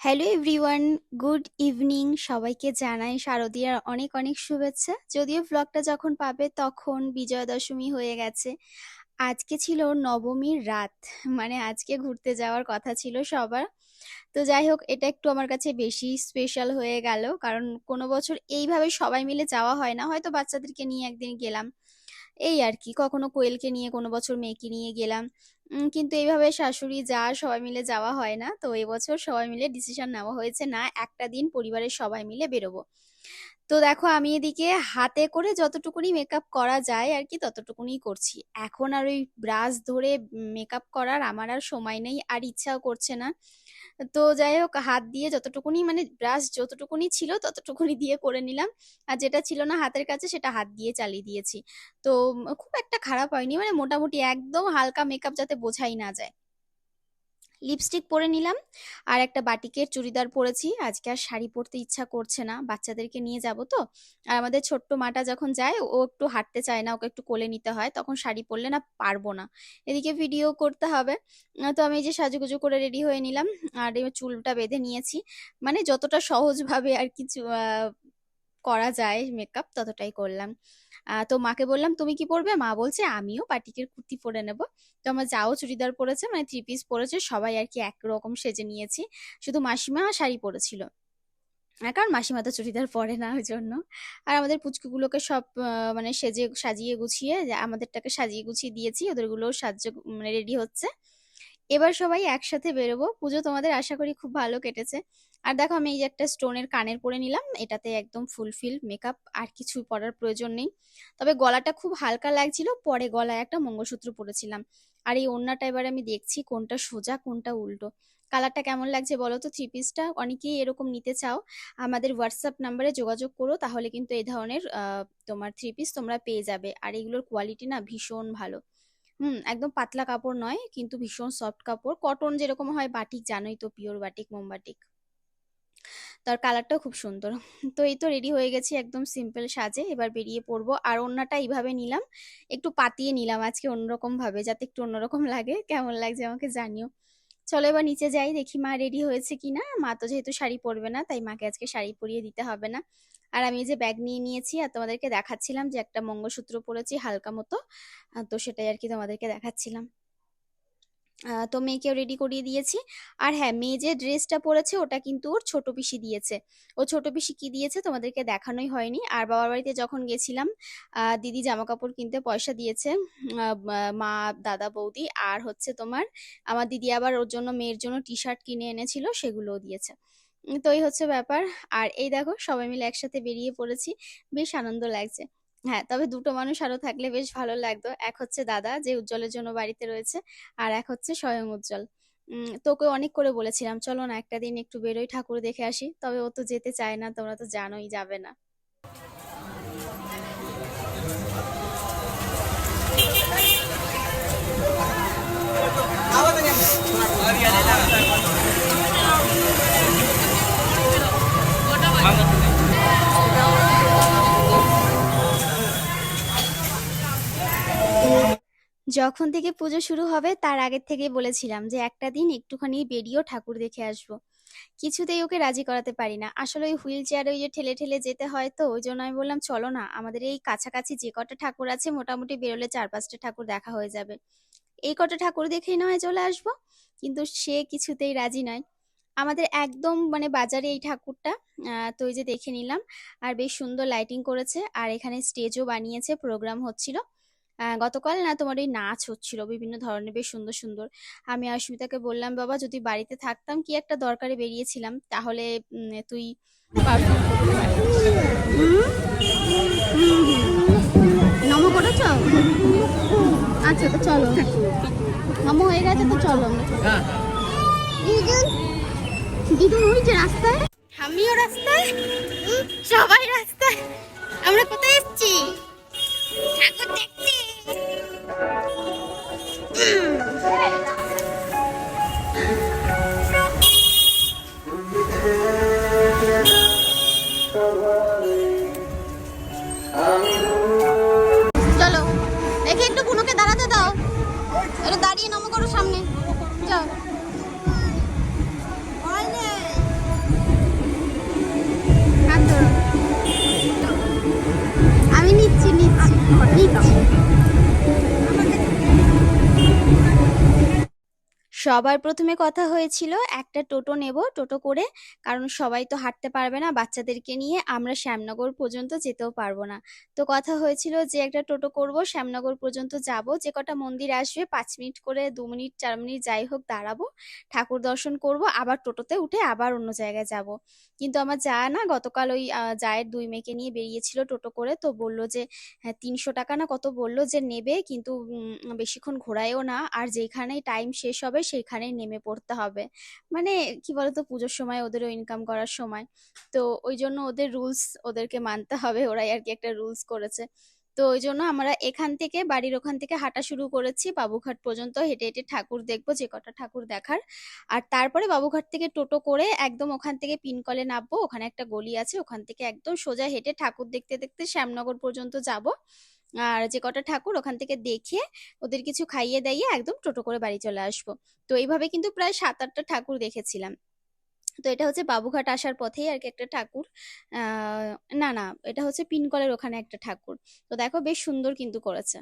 Hello everyone good evening সবাইকে জানাই শারদীয়ার অনেক অনেক শুভেচ্ছা। যদিও ব্লগটা যখন পাবে তখন বিজয়া দশমী হয়ে গেছে। আজকে ছিল নবমীর রাত। মানে আজকে ঘুরতে যাওয়ার কথা ছিল সবার। তো যাই হোক, এটা একটু আমার কাছে বেশি স্পেশাল হয়ে গেল। কারণ কোনো বছর এইভাবে সবাই মিলে যাওয়া হয় না। হয়তো বাচ্চাদেরকে নিয়ে একদিন গেলাম। এই আর কি, কখনো কোয়েলকে নিয়ে, কোনো বছর মেয়েকে নিয়ে গেলাম। কিন্তু এইভাবে শাশুড়ি যা সবাই মিলে যাওয়া হয় না, তো এবছর সবাই মিলে ডিসিশন নেওয়া হয়েছে না, একটা দিন পরিবারের সবাই মিলে বেরোবো। তো দেখো আমি এদিকে হাতে করে যতটুকুনি মেকআপ করা যায় আর কি ততটুকুনি করছি। এখন আর ওই ব্রাশ ধরে মেকআপ করার আমার আর সময় নেই, আর ইচ্ছাও করছে না। তো যাই হোক, হাত দিয়ে যতটুকুনি মানে ব্রাশ যতটুকুনি ছিল ততটুকুনি দিয়ে করে নিলাম। আর যেটা ছিল না হাতের কাছে সেটা হাত দিয়ে চালিয়ে দিয়েছি। তো খুব একটা খারাপ হয়নি মানে মোটামুটি একদম হালকা মেকআপ যাতে বোঝাই না যায়। লিপস্টিক পরে নিলাম। আর একটা বাটিকের চুড়িদার পরেছি। আজকে আর শাড়ি পরতে ইচ্ছা করছে না। বাচ্চাদেরকে নিয়ে যাব তো। আর আমাদের ছোট্ট মাটা যখন যায়, ও একটু হাঁটতে চায় না, ওকে একটু কোলে নিতে হয়, তখন শাড়ি পরলে না পারব না। এদিকে ভিডিও করতে হবে। তো আমি যে সাজুগুজু করে রেডি হয়ে নিলাম। আর চুলটা বেঁধে নিয়েছি। মানে যতটা সহজভাবে আর কিছু করা যায় মেকআপ ততটাই করলাম। তো মাকে বললাম, তুমি কি পরবে? মা বলছে, আমিও বাটিকের কুর্তি পরে নেব। তো আমার যাও চুড়িদার পরেছে মানে থ্রি পিস পরেছে, সবাই আর কি একরকম সেজে নিয়েছি। শুধু মাসিমা শাড়ি পরেছিল। কারণ মাসিমা তো চুড়িদার পরে না, ওই জন্য। আর আমাদের পুচকুগুলোকে সব মানে সেজে, সাজিয়ে গুছিয়ে আমাদেরটাকে সাজিয়ে গুছিয়ে দিয়েছি, ওদেরগুলোও সাজ্য মানে রেডি হচ্ছে। এবার সবাই একসাথে বেরোবো। পুজো তোমাদের আশা করি খুব ভালো কেটেছে। আর দেখো আমি এই যে একটা স্টোনের কানের পরে নিলাম, এটাতে একদম ফুলফিল মেকআপ আর কিছুই পরার প্রয়োজন নেই। তবে গলাটা খুব হালকা লাগছিল, পরে গলায় একটা মঙ্গলসূত্র পরেছিলাম। আর এই ওড়নাটা এবার আমি দেখছি কোনটা সোজা, কোনটা উল্টো। কালারটা কেমন লাগছে বলো তো? থ্রি পিসটা অনেকেই এরকম নিতে চাও। আমাদের হোয়াটসঅ্যাপ নাম্বারে যোগাযোগ করো, তাহলে কিন্তু এই ধরনের তোমার থ্রি পিস তোমরা পেয়ে যাবে। আর এগুলোর কোয়ালিটি না ভীষণ ভালো। হুম, একদম পাতলা কাপড় নয়, কিন্তু ভীষণ সফট কাপড়। কটন যেরকম হয় বাটিক, জানোই তো পিওর বাটিক মোম বাটিক তার কালারটাও খুব সুন্দর। তো এই তো রেডি হয়ে গেছি একদম সিম্পল সাজে, এবার বেরিয়ে পড়ব। আর ওড়নাটা এইভাবে নিলাম, একটু পাতিয়ে নিলাম আজকে অন্যরকম ভাবে, যাতে একটু অন্যরকম লাগে। কেমন লাগছে আমাকে জানিও। চলো এবার নিচে যাই, দেখি মা রেডি হয়েছে কিনা। মা তো যেহেতু শাড়ি পরবে না, তাই মাকে আজকে শাড়ি পরিয়ে দিতে হবে না। আর আমি যে ব্যাগ নিয়ে নিয়েছি, আর তোমাদেরকে দেখাচ্ছিলাম যে একটা মঙ্গলসূত্র পরেছি হালকা মতো তো সেটাই আর কি তোমাদেরকে দেখাচ্ছিলাম। তো মেয়েকেও রেডি করিয়ে দিয়েছি। আর হ্যাঁ মেয়ে যে ড্রেসটা পরেছে, ওটা কিন্তু ওর ছোট পিসি দিয়েছে। ও ছোট পিসি কি দিয়েছে, তোমাদেরকে দেখানোই হয়নি। আর বাবার বাড়িতে যখন গেছিলাম দিদি জামা কাপড় কিনতে পয়সা দিয়েছে মা, দাদা, বৌদি, আর হচ্ছে তোমার, আমার দিদি আবার ওর জন্য মেয়ের জন্য টি শার্ট কিনে এনেছিল, সেগুলোও দিয়েছে। তো এই হচ্ছে ব্যাপার। আর এই দেখো, সবাই মিলে একসাথে বেরিয়ে পড়েছি। বেশ আনন্দ লাগছে। হ্যাঁ তবে দুটো মানুষ আরও থাকলে বেশ ভালো লাগতো। এক হচ্ছে দাদা, যে উজ্জ্বলের জন্য বাড়িতে রয়েছে, আর এক হচ্ছে স্বয়ং উজ্জ্বল। তোকে অনেক করে বলেছিলাম, চলো না একটা দিন একটু বেরোই, ঠাকুর দেখে আসি। তবে ও তো যেতে চায় না, তোমরা তো জানোই, যাবে না। যখন থেকে পুজো শুরু হবে, তার আগের থেকেই বলেছিলাম যে একটা দিন একটুখানি বেরিয়েও ঠাকুর দেখে আসব। কিছুতেই ওকে রাজি করাতে পারি না। আসলে ওই হুইল চেয়ারে, ওই যে ঠেলে ঠেলে যেতে হয় তো, ওই জন্য আমি বললাম, চলো না, আমাদের এই কাছাকাছি যে কটা ঠাকুর আছে, মোটামুটি বেরোলে চার পাঁচটা ঠাকুর দেখা হয়ে যাবে। এই কটা ঠাকুর দেখেই না হয় চলে আসব। কিন্তু সে কিছুতেই রাজি নয়। আমাদের একদম মানে বাজারে এই ঠাকুরটা তো ওই যে দেখে নিলাম। আর বেশ সুন্দর লাইটিং করেছে। আর এখানে স্টেজও বানিয়েছে প্রোগ্রাম হচ্ছিল। গতকাল না তোমার ওই নাচ হচ্ছিল বিভিন্ন ধরনের বেশ সুন্দর সুন্দর। আমি অস্মিতাকে বললাম বাবা যদি বাড়িতে থাকতাম কি একটা দরকারে বেরিয়েছিলাম? তাহলে তুই নম করেছ? আচ্ছা তো চলো। নম হয়ে গেছে তো চলো আমরা। দিদুন? দিদুন ওই যে রাস্তায়। আমিও রাস্তায়? সবাই রাস্তায়? আমরা কোথায় এসেছি ঠাকুর দেখতে চলো দেখে একটু বুনুকে দাঁড়াতে দাও। একটু দাঁড়িয়ে নম সবার প্রথমে কথা হয়েছিল, একটা টোটো নেব, টোটো করে, কারণ সবাই তো হাঁটতে পারবে না, বাচ্চাদেরকে নিয়ে আমরা শ্যামনগর পর্যন্ত যেতেও পারব না। তো কথা হয়েছিল যে একটা টোটো করব, শ্যামনগর পর্যন্ত যাব, যে কটা মন্দির আসবে, পাঁচ মিনিট করে, দু মিনিট, চার মিনিট যাই হোক দাঁড়াবো, ঠাকুর দর্শন করব, আবার টোটোতে উঠে আবার অন্য জায়গায় যাব। কিন্তু আমার যা না, গতকাল ওই জায়ের দুই মেয়েকে নিয়ে বেরিয়েছিল টোটো করে, তো বলল যে হ্যাঁ তিনশো টাকা না কত বলল যে নেবে, কিন্তু বেশিক্ষণ ঘোরায়ও না, আর যেখানেই টাইম শেষ হবে সেইখানেই নেমে পড়তে হবে। মানে কি বলতো, পুজোর সময় ওদেরও ইনকাম করার সময়। তো ওই জন্য ওদের রুলস ওদেরকে মানতে হবে। ওরাই আর কি একটা রুলস করেছে। তো ওই জন্য আমরা এখান থেকে, বাড়ির ওখান থেকে হাঁটা শুরু করেছি। বাবুঘাট পর্যন্ত হেঁটে হেঁটে ঠাকুর দেখব, যে কটা ঠাকুর দেখার। আর তারপরে বাবুঘাট থেকে টোটো করে একদম ওখান থেকে পিনকলে নামবো। ওখানে একটা গলি আছে, ওখান থেকে একদম সোজা হেঁটে ঠাকুর দেখতে দেখতে শ্যামনগর পর্যন্ত যাব। আর যে কটা ঠাকুর ওখান থেকে দেখে ওদের কিছু খাইয়ে দাইয়ে একদম টোটো করে বাড়ি চলে আসব। তো এইভাবে কিন্তু প্রায় সাত আটটা ঠাকুর দেখেছিলাম। তো এটা হচ্ছে বাবুঘাট আসার পথেই আর কি একটা ঠাকুর। না না, এটা হচ্ছে পিনকলের ওখানে একটা ঠাকুর। তো দেখো বেশ সুন্দর কিন্তু করেছে।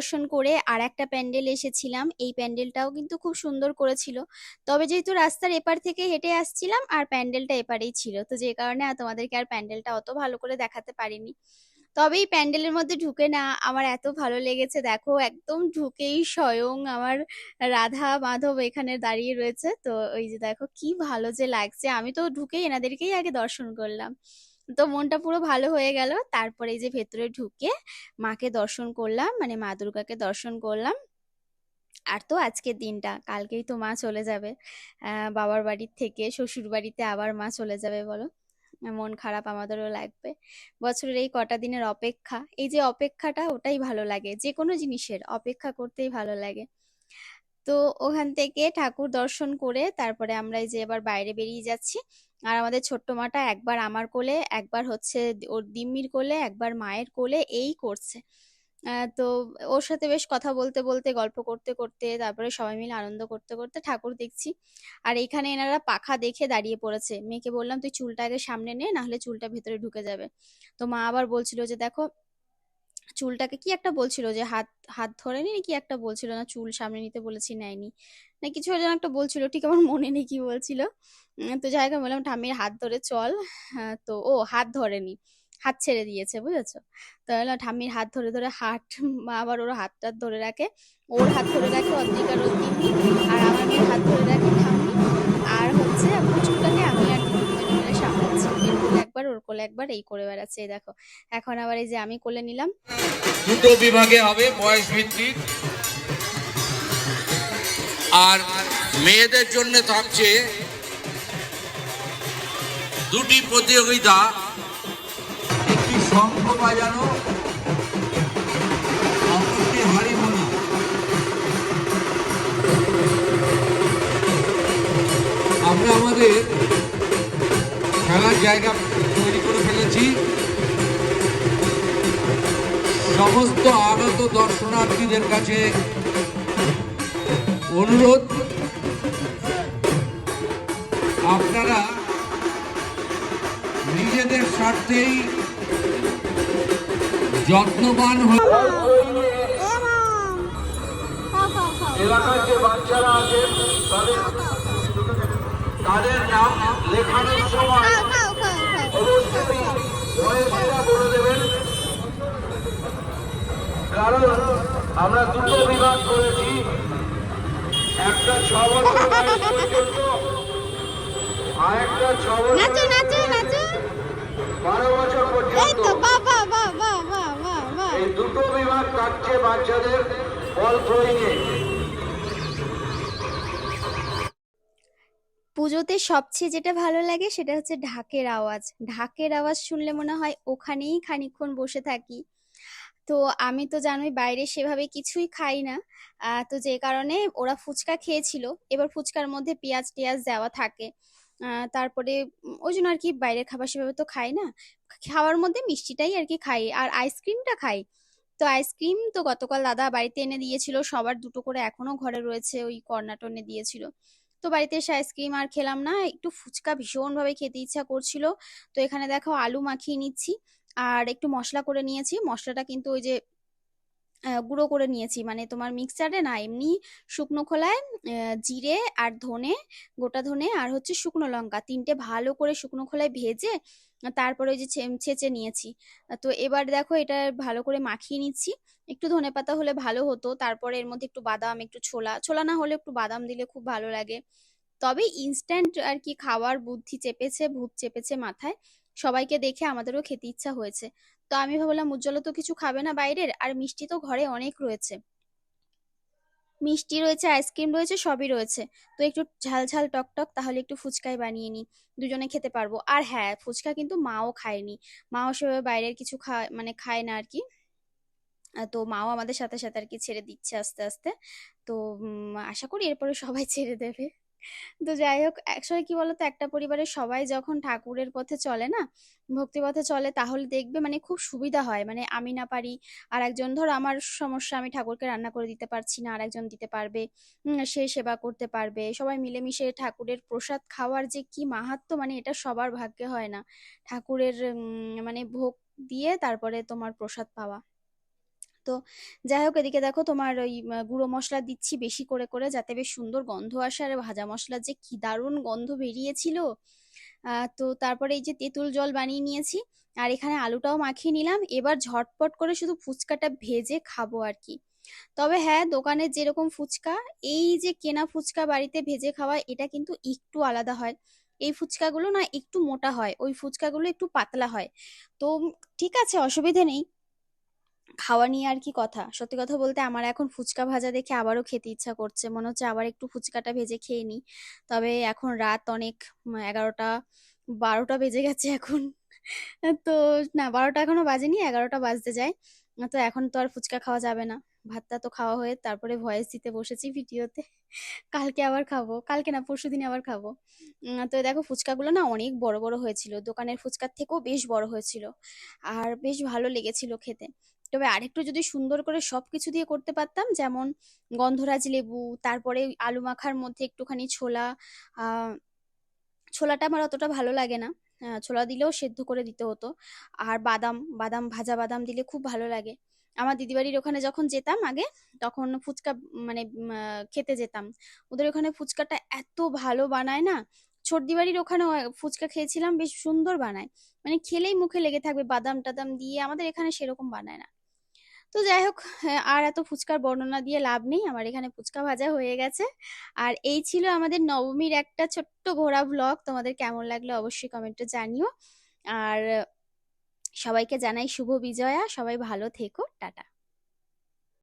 দর্শন করে আর একটা প্যান্ডেল এসেছিলাম। এই প্যান্ডেলটাও কিন্তু খুব সুন্দর করেছিল। তবে যেহেতু রাস্তার এপার থেকে হেঁটে আসছিলাম, আর প্যান্ডেলটা এপারেই ছিল, তো যে কারণে তোমাদেরকে আর প্যান্ডেলটা অত ভালো করে দেখাতে পারিনি। তবে এই প্যান্ডেলের মধ্যে ঢুকে না, আমার এত ভালো লেগেছে, দেখো একদম ঢুকেই স্বয়ং আমার রাধা মাধব এখানে দাঁড়িয়ে রয়েছে। তো ওই যে দেখো কি ভালো যে লাগছে, আমি তো ঢুকেই এনাদেরকেই আগে দর্শন করলাম। তো মনটা পুরো ভালো হয়ে গেল। তারপরে এই যে ভেতরে ঢুকে মাকে দর্শন করলাম মানে মা দুর্গাকে দর্শন করলাম। আর তো আজকের দিনটা, কালকেই তো মা চলে যাবে। বাবার বাড়ির থেকে শ্বশুর বাড়িতে আবার মা চলে যাবে বলো। মন খারাপ আমাদেরও লাগবে। বছরের এই কটা দিনের অপেক্ষা, এই যে অপেক্ষাটা ওটাই ভালো লাগে যে কোনো জিনিসের অপেক্ষা করতেই ভালো লাগে। তো ওখান থেকে ঠাকুর দর্শন করে তারপরে আমরা এই যে এবার বাইরে বেরিয়ে যাচ্ছি। আর আমাদের ছোট্ট মাটা একবার আমার কোলে, একবার হচ্ছে ওর দিম্মির কোলে, একবার মায়ের কোলে এই করছে। তো ওর সাথে বেশ কথা বলতে বলতে, গল্প করতে করতে, তারপরে সবাই মিলে আনন্দ করতে করতে ঠাকুর দেখছি। আর এখানে এনারা পাখা দেখে দাঁড়িয়ে পড়েছে। মেয়েকে বললাম, তুই চুলটা আগে সামনে নে, নাহলে চুলটা ভেতরে ঢুকে যাবে। তো মা আবার বলছিল যে, দেখো চুলটাকে কি একটা বলছিল যে হাত হাত ধরে নি কি একটা বলছিল না চুল সামনে নিতে বলেছি নেয়নি। না কিছু যেন একটা বলছিল ঠিক আমার মনে নেই কি বলছিল। তো যাই হোক বললাম ঠাম্মির হাত ধরে চল। হ্যাঁ, তো ও হাত ধরেনি হাত ছেড়ে দিয়েছে বুঝেছ? তো হলো ঠাম্মির হাত ধরে ধরে মা আবার ওর হাত টাত ধরে রাখে ওর হাত ধরে রাখে অদ্রিকার ওর দিদি আর আমার মেয়ের হাত ধরে রাখে ঠাম্মি। আর হচ্ছে পুচকুটাকে আমি আর একবার, ওর কোলে একবার, এই করে বেড়াচ্ছে দেখো। এখন আবার এই যে আমি কোলে নিলাম। দুটো বিভাগে হবে বয়স ভিত্তিক। আর মেয়েদের জন্য থাকছে দুটি প্রতিযোগিতা। একটি শঙ্খ বাজানো আমরা আমাদের খেলার জায়গা তৈরি সমস্ত আগত দর্শনার্থীদের কাছে অনুরোধ আপনারা নিজেদের স্বার্থেই যত্নবান হয়ে এলাকার যে বাচ্চারা আছেন তাদের তাদের নাম লেখানোর সময় খাও খাও খাও অবশ্যই বয়সটা বলে দেবেন। কারণ আমরা দুটো বিভাগ করেছি। একটা ছ বছর বয়স পর্যন্ত আর একটা ছ বছর বারো বছর পর্যন্ত। এই দুটো বিভাগ থাকছে বাচ্চাদের বল থ্রোয়িং পুজোতে সবচেয়ে যেটা ভালো লাগে সেটা হচ্ছে ঢাকের আওয়াজ। ঢাকের আওয়াজ শুনলে মনে হয় ওখানেই খানিকক্ষণ বসে থাকি। তো আমি তো জানোই বাইরে সেভাবে কিছুই খাই না। তো যে কারণে ওরা ফুচকা খেয়েছিল। এবার ফুচকার মধ্যে পেঁয়াজ টিয়াজ দেওয়া থাকে। তারপরে ওই জন্য আর কি বাইরের খাবার সেভাবে তো খাই না। খাওয়ার মধ্যে মিষ্টিটাই আর কি খাই। আর আইসক্রিমটা খাই। তো আইসক্রিম তো গতকাল দাদা বাড়িতে এনে দিয়েছিল। সবার দুটো করে এখনও ঘরে রয়েছে, ওই কর্নাটনে দিয়েছিল। তো বাড়িতে এসে আইসক্রিম আর খেলাম না, একটু ফুচকা ভীষণ ভাবে খেতে ইচ্ছা করছিল। তো এখানে দেখো আলু মাখিয়ে নিচ্ছি আর একটু মশলা করে নিয়েছি। মশলাটা কিন্তু ওই যে গুঁড়ো করে নিয়েছি। মানে তোমার মিক্সারে না, এমনি শুকনো খোলায় জিরে আর ধনে, গোটা ধনে আর হচ্ছে শুকনো লঙ্কা। তিনটে ভালো করে শুকনো খোলায় ভেজে তারপরে ওই যে ছেঁচে নিয়েছি। তো এবার দেখো এটা ভালো করে মাখিয়ে নিচ্ছি। একটু ধনেপাতা হলে ভালো হতো, তারপরে এর মধ্যে একটু বাদাম, একটু ছোলা। ছোলা না হলে একটু বাদাম দিলে খুব ভালো লাগে। তবে ইনস্ট্যান্ট আর কি খাওয়ার বুদ্ধি চেপেছে, ভূত চেপেছে মাথায়। সবাইকে দেখে আমাদেরও খেতে ইচ্ছা হয়েছে। তো আমি ভাবলাম, উজ্জ্বল তো কিছু খাবে না বাইরের, আর মিষ্টি তো ঘরে অনেক রয়েছে। মিষ্টি রয়েছে, আইসক্রিম রয়েছে, সবই রয়েছে। তো একটু ঝাল ঝাল টক টক, তাহলে একটু ফুচকাই বানিয়ে নিই। দুজনে খেতে পারব। আর হ্যাঁ ফুচকা কিন্তু মাও খায়নি। মাও সেভাবে বাইরের কিছু খায় মানে খায় না আর কি তো মাও আমাদের সাথে সাথে আর কি ছেড়ে দিচ্ছে আস্তে আস্তে। তো আশা করি এরপরে সবাই ছেড়ে দেবে। তো যাই হোক, একসময় কি বলতো, একটা পরিবারের সবাই যখন ঠাকুরের পথে চলে না, ভক্তি পথে চলে, তাহলে দেখবে মানে খুব সুবিধা হয়। মানে আমি না পারি আর একজন ধর আমার সমস্যা, আমি ঠাকুরকে রান্না করে দিতে পারছি না আর একজন দিতে পারবে সে সেবা করতে পারবে। সবাই মিলেমিশে ঠাকুরের প্রসাদ খাওয়ার যে কি মাহাত্ম্য মানে এটা সবার ভাগ্যে হয় না। ঠাকুরের মানে ভোগ দিয়ে তারপরে তোমার প্রসাদ পাওয়া। তো যাই হোক, এদিকে দেখো তোমার ওই গুঁড়ো মশলা দিচ্ছি বেশি করে করে যাতে বেশ সুন্দর গন্ধ আসে। আর ভাজা মশলার যে কি দারুণ গন্ধ বেরিয়েছিল। তো তারপরে এই যে তেঁতুল জল বানিয়ে নিয়েছি। আর এখানে আলুটাও মাখিয়ে নিলাম। এবার ঝটপট করে শুধু ফুচকাটা ভেজে খাব আর কি। তবে হ্যাঁ দোকানে যেরকম ফুচকা, এই যে কেনা ফুচকা বাড়িতে ভেজে খাওয়া, এটা কিন্তু একটু আলাদা হয়। এই ফুচকাগুলো না একটু মোটা হয়, ওই ফুচকাগুলো একটু পাতলা হয়। তো ঠিক আছে, অসুবিধে নেই। খাওয়া নিয়ে আর কি কথা। সত্যি কথা বলতে আমার এখন ফুচকা ভাজা দেখে আবারও খেতে ইচ্ছা করছে। মনে হচ্ছে আবার একটু ফুচকাটা ভেজে খেয়ে নিই। তবে এখন রাত অনেক এগারোটা, বারোটা বেজে গেছে এখন। তো না, বারোটা এখনও বাজেনি, এগারোটা বাজতে যায়। তো এখন তো আর ফুচকা খাওয়া যাবে না। ভাতটা তো খাওয়া হয়ে তারপরে ভয়েস দিতে বসেছি ভিডিওতে। কালকে আবার খাব। কালকে না পরশুদিন আবার খাব। তো দেখো ফুচকাগুলো না অনেক বড় বড় হয়েছিল। দোকানের ফুচকার থেকেও বেশ বড় হয়েছিল। আর বেশ ভালো লেগেছিল খেতে। তবে আরেকটু যদি সুন্দর করে সবকিছু দিয়ে করতে পারতাম, যেমন গন্ধরাজ লেবু, তারপরে আলু মাখার মধ্যে একটুখানি ছোলা ছোলাটা আমার অতটা ভালো লাগে না। ছোলা দিলেও সেদ্ধ করে দিতে হতো। আর বাদাম বাদাম, ভাজা বাদাম দিলে খুব ভালো লাগে। আমার দিদিবাড়ির ওখানে যখন যেতাম আগে, তখন ফুচকা মানে খেতে যেতাম। ওদের ওখানে ফুচকাটা এত ভালো বানায় না ছোটদি বাড়ির ওখানে ফুচকা খেয়েছিলাম, বেশ সুন্দর বানায়। মানে খেলেই মুখে লেগে থাকবে, বাদাম টাদাম দিয়ে আমাদের এখানে সেরকম বানায় না। তো যাই হোক, আর এত ফুচকার বর্ণনা দিয়ে লাভ নেই। আমার এখানে ফুচকা ভাজা হয়ে গেছে। আর এই ছিল আমাদের নবমীর একটা ছোট্ট ঘোরা ব্লগ তোমাদের কেমন লাগল অবশ্যই কমেন্টে জানিও। আর সবাইকে জানাই শুভ বিজয়া। সবাই ভালো থেকো। টাটা।